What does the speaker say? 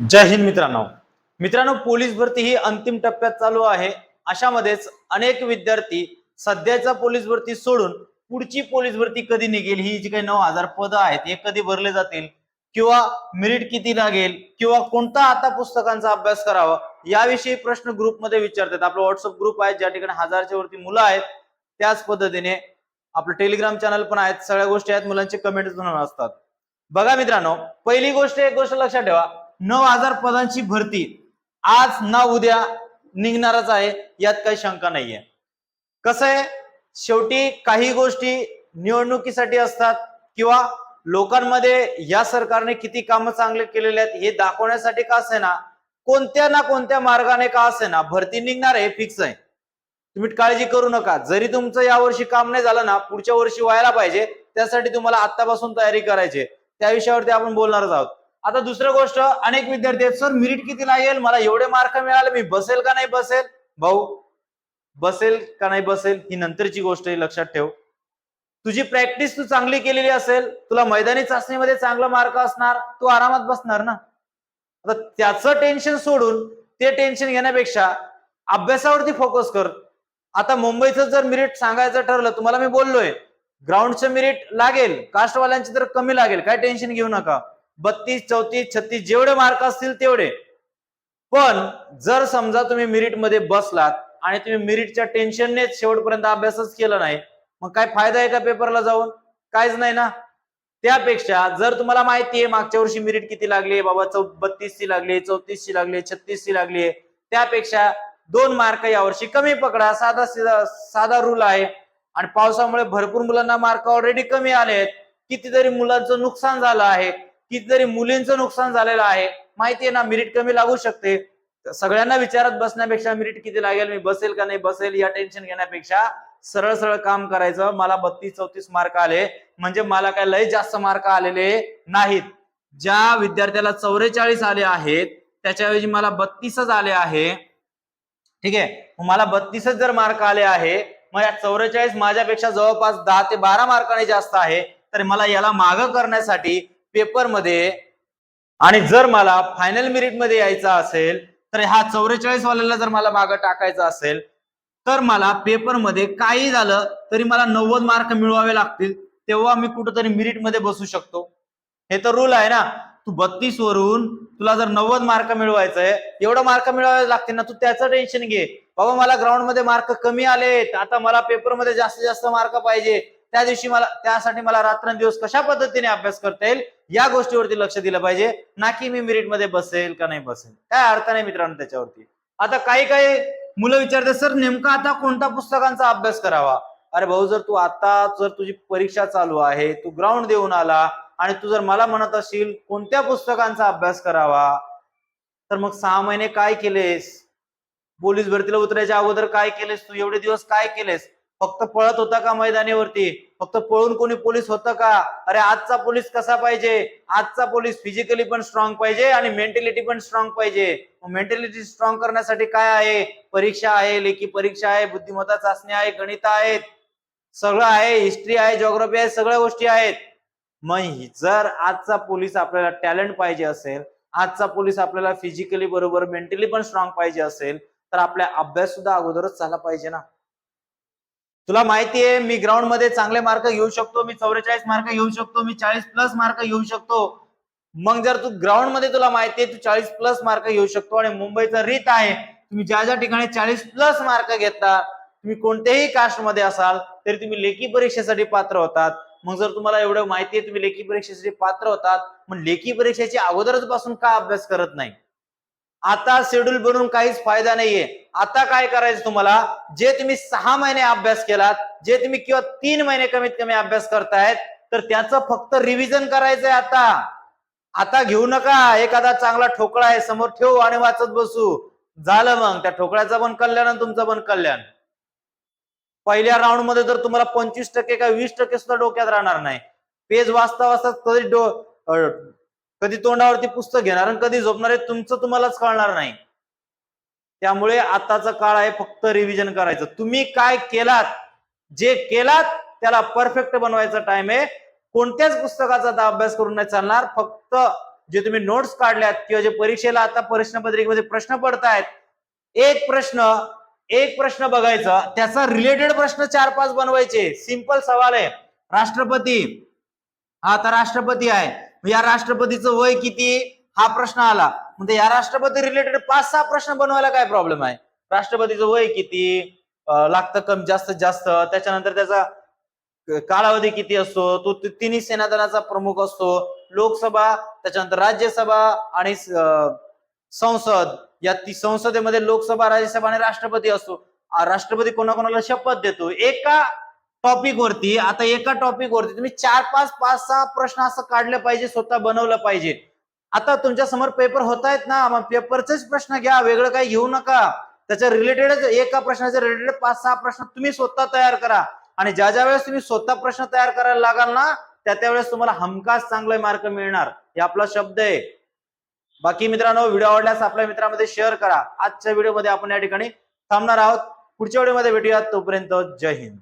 जय हिंद मित्रांनो. मित्रांनो पोलीस भरती ही अंतिम टप्प्यात चालू आहे. अशामध्येच अनेक विद्यार्थी सध्याचा पोलीस भरती सोडून पुढची पोलीस भरती कधी निघेल ही जी काही नऊ हजार पदं आहेत हे कधी भरले जातील किंवा मेरिट किती लागेल किंवा कोणता आता पुस्तकांचा अभ्यास करावा याविषयी प्रश्न ग्रुपमध्ये विचारतात. आपला व्हॉट्सअप ग्रुप आहे ज्या ठिकाणी हजारच्या वरती मुलं आहेत त्याच पद्धतीने. आपलं टेलिग्राम चॅनल पण आहेत सगळ्या गोष्टी आहेत मुलांचे कमेंट असतात. बघा मित्रांनो पहिली गोष्ट एक गोष्ट लक्षात ठेवा. नऊ हजार पदांची भरती. आज ना उद्या निघणारच आहे यात काही शंका नाहीये. कसं आहे? शेवटी काही गोष्टी निवडणुकीसाठी असतात किंवा लोकांमध्ये या सरकारने किती कामं चांगले केलेले आहेत हे दाखवण्यासाठी का असे ना कोणत्या ना कोणत्या मार्गाने का असे ना भरती निघणार हे फिक्स आहे. तुम्ही काळजी करू नका. जरी तुमचं यावर्षी काम नाही झालं ना पुढच्या वर्षी व्हायला पाहिजे त्यासाठी तुम्हाला आतापासून तयारी करायची आहे. त्या विषयावरती आपण बोलणारच आहोत. आता दुसरं गोष्ट अनेक विद्यार्थी आहेत सर मिरिट किती लागेल? मला एवढे मार्क मिळाले मी बसेल का नाही बसेल? भाऊ बसेल का नाही बसेल ही नंतरची गोष्ट आहे लक्षात ठेव. तुझी प्रॅक्टिस तू चांगली केलेली असेल तुला मैदानी चाचणीमध्ये चांगला मार्क असणार तू आरामात बसणार ना. आता त्याचं टेन्शन सोडून ते टेन्शन घेण्यापेक्षा अभ्यासावरती फोकस कर. आता मुंबईचं जर मिरिट सांगायचं ठरलं तुम्हाला मी बोललोय ग्राउंडचं मिरिट लागेल कास्टवाल्यांची तर कमी लागेल काय टेन्शन घेऊ नका. बत्तीस चौतीस छत्तीस जेवढे मार्क असतील तेवढे. पण जर समजा तुम्ही मेरिटमध्ये बसलात आणि तुम्ही मिरिटच्या टेन्शननेच शेवटपर्यंत अभ्यासच केला नाही मग काय फायदा आहे का पेपरला जाऊन? काहीच नाही ना. त्यापेक्षा जर तुम्हाला माहिती आहे मागच्या वर्षी मिरिट किती लागली बाबा चौ बत्तीस ची लागली चौतीस ची लागली छत्तीस ची लागली त्यापेक्षा दोन मार्क यावर्षी कमी पकडा. साधा सिधा साधा रूल आहे. आणि पावसामुळे भरपूर मुलांना मार्क ऑलरेडी कमी आले आहेत कितीतरी मुलांचं नुकसान झालं आहे. कितीतरी मुलींचं नुकसान झालेलं आहे. माहितीये ना मिरिट कमी लागू शकते. सगळ्यांना विचारत बसण्यापेक्षा मिरिट किती लागेल मी बसेल का नाही बसेल या टेन्शन घेण्यापेक्षा सरळ सरळ काम करायचं. मला बत्तीस चौतीस मार्क आले. म्हणजे मला काय लय जास्त मार्क आलेले नाहीत. ज्या विद्यार्थ्याला चौवेचाळीस आले आहेत त्याच्याऐवजी मला बत्तीसच आले आहे. ठीक आहे? मला बत्तीसच जर मार्क आले आहे मग या चौवेचाळीस माझ्यापेक्षा जवळपास दहा ते बारा मार्काने जास्त आहे. तर मला याला माग करण्यासाठी पेपरमध्ये आणि जर मला फायनल मेरिटमध्ये यायचा असेल तर हा चौवेचाळीस वाल्याला जर मला मागं टाकायचं असेल तर मला पेपरमध्ये काही झालं तरी मला नव्वद मार्क मिळवावे लागतील तेव्हा मी कुठंतरी मिरिटमध्ये बसू शकतो. हे तर रूल आहे ना. तू बत्तीस वरून तुला जर नव्वद मार्क मिळवायचंय एवढं मार्क मिळवावे लागतील ना तू त्याचं टेन्शन घे. बाबा मला ग्राउंडमध्ये मार्क कमी आलेत. आता मला पेपरमध्ये जास्तीत जास्त मार्क पाहिजे. त्या दिवशी मला त्यासाठी मला रात्रंदिवस कशा पद्धतीने अभ्यास करता येईल या गोष्टीवरती लक्ष दिलं पाहिजे. ना की मी मेरिटमध्ये बसेल का नाही बसेल. काय अर्थ नाही मित्रांनो त्याच्यावरती. आता काही काही मुलं विचारतात सर नेमका आता कोणत्या पुस्तकांचा अभ्यास करावा? अरे भाऊ जर तू आता जर तुझी परीक्षा चालू आहे तू ग्राउंड देऊन आला आणि तू जर मला म्हणत असशील कोणत्या पुस्तकांचा अभ्यास करावा? तर मग सहा महिने काय केलेस? पोलीस भरतीला उतरायच्या अगोदर काय केलेस? तू एवढे दिवस काय केलेस? फक्त पळत होता का मैदानीवरती? फक्त पळून कोणी पोलीस होतं का? अरे आजचा पोलीस कसा पाहिजे? आजचा पोलीस फिजिकली पण स्ट्रॉंग पाहिजे आणि मेंटॅलिटी पण स्ट्रॉंग पाहिजे. मेंटॅलिटी स्ट्रॉंग करण्यासाठी काय आहे? परीक्षा आहे लेखी परीक्षा आहे बुद्धिमत्ता चाचणी आहे गणित आहेत. सगळं आहे हिस्ट्री आहे जॉग्रफी आहे सगळ्या गोष्टी आहेत. मग जर आजचा पोलीस आपल्याला टॅलेंट पाहिजे असेल आजचा पोलीस आपल्याला फिजिकली बरोबर मेंटली पण स्ट्रॉंग पाहिजे असेल तर आपल्या अभ्यास सुद्धा अगोदरच झाला पाहिजे ना. तुला माहिती आहे मी ग्राउंडमध्ये चांगले मार्क घेऊ शकतो मी चौवेचाळीस मार्क घेऊ शकतो मी चाळीस प्लस मार्क घेऊ शकतो. मग जर तू ग्राउंडमध्ये तुला माहिती आहे तू चाळीस प्लस मार्क घेऊ शकतो आणि मुंबईचं रीत आहे तुम्ही ज्या ज्या ठिकाणी चाळीस प्लस मार्क घेता तुम्ही कोणत्याही कास्टमध्ये असाल तरी तुम्ही लेखी परीक्षेसाठी पात्र होतात. मग जर तुम्हाला एवढं माहिती आहे तुम्ही लेखी परीक्षेसाठी पात्र होतात मग लेखी परीक्षेची अगोदरच पासून का अभ्यास करत नाही? आता शेड्यूल बनवून काहीच फायदा नाहीये. आता काय करायचं तुम्हाला? जे तुम्ही सहा महिने अभ्यास केलात जे तुम्ही किंवा तीन महिने कमीत कमी अभ्यास करतायत तर त्याचं फक्त रिव्हिजन करायचंय आता. आता घेऊ नका. एखादा चांगला ठोकळा आहे समोर ठेवू आणि वाचत बसू. झालं मग. त्या ठोकळ्याचं पण कल्याण आणि तुमचं पण कल्याण. पहिल्या राऊंडमध्ये तर तुम्हाला पंचवीस टक्के का वीस टक्के सुद्धा डोक्यात राहणार नाही. पेज वाचता वाचता कधी डो कधी तोंडावरती पुस्तक घेणार आणि कधी झोपणार आहे तुमचं तुम्हालाच कळणार नाही. त्यामुळे आताचा काळ आहे फक्त रिव्हिजन करायचं. तुम्ही काय केलात जे केलात त्याला परफेक्ट बनवायचा टाइम आहे. कोणत्याच पुस्तकाचा आता अभ्यास करून नाही चालणार. फक्त जे तुम्ही नोट्स काढल्यात किंवा जे परीक्षेला आता प्रश्नपत्रिकेमध्ये प्रश्न पडतायत एक प्रश्न एक प्रश्न बघायचा त्याचा रिलेटेड प्रश्न चार पाच बनवायचे. सिंपल सवाल आहे. राष्ट्रपती. हा आता राष्ट्रपती आहे. मग या राष्ट्रपतीचं वय किती? हा प्रश्न आला. म्हणजे या राष्ट्रपती रिलेटेड पाच सहा प्रश्न बनवायला काय प्रॉब्लेम आहे? राष्ट्रपतीचं वय किती? लागतं कम जास्तीत जास्त. त्याच्यानंतर त्याचा कालावधी किती असतो? तो तिन्ही सेनादनाचा प्रमुख असतो. लोकसभा त्याच्यानंतर राज्यसभा आणि संसद. या ती संसदेमध्ये लोकसभा राज्यसभा आणि राष्ट्रपती असतो. राष्ट्रपती कोणाकोणाला शपथ देतो? एका टॉपिक वरती आता एका टॉपिक वरती तुम्ही चार पाच पाच सहा प्रश्न असं काढले पाहिजे स्वतः बनवलं पाहिजे. आता तुमच्यासमोर पेपर होत आहेत ना मग पेपरचेच प्रश्न घ्या वेगळं काही घेऊ नका. त्याच्या रिलेटेडच एका प्रश्नाच्या रिलेटेड पाच सहा प्रश्न तुम्ही स्वतः तयार करा. आणि ज्या ज्या वेळेस तुम्ही स्वतः प्रश्न तयार करायला लागाल ना त्या त्यावेळेस तुम्हाला हमखास चांगले मार्क मिळणार. हे आपला शब्द आहे. बाकी मित्रांनो व्हिडिओ आवडल्यास आपल्या मित्रांमध्ये शेअर करा. आजच्या व्हिडिओमध्ये आपण या ठिकाणी थांबणार आहोत. पुढच्या व्हिडिओमध्ये भेटूयात. तोपर्यंत जय हिंद.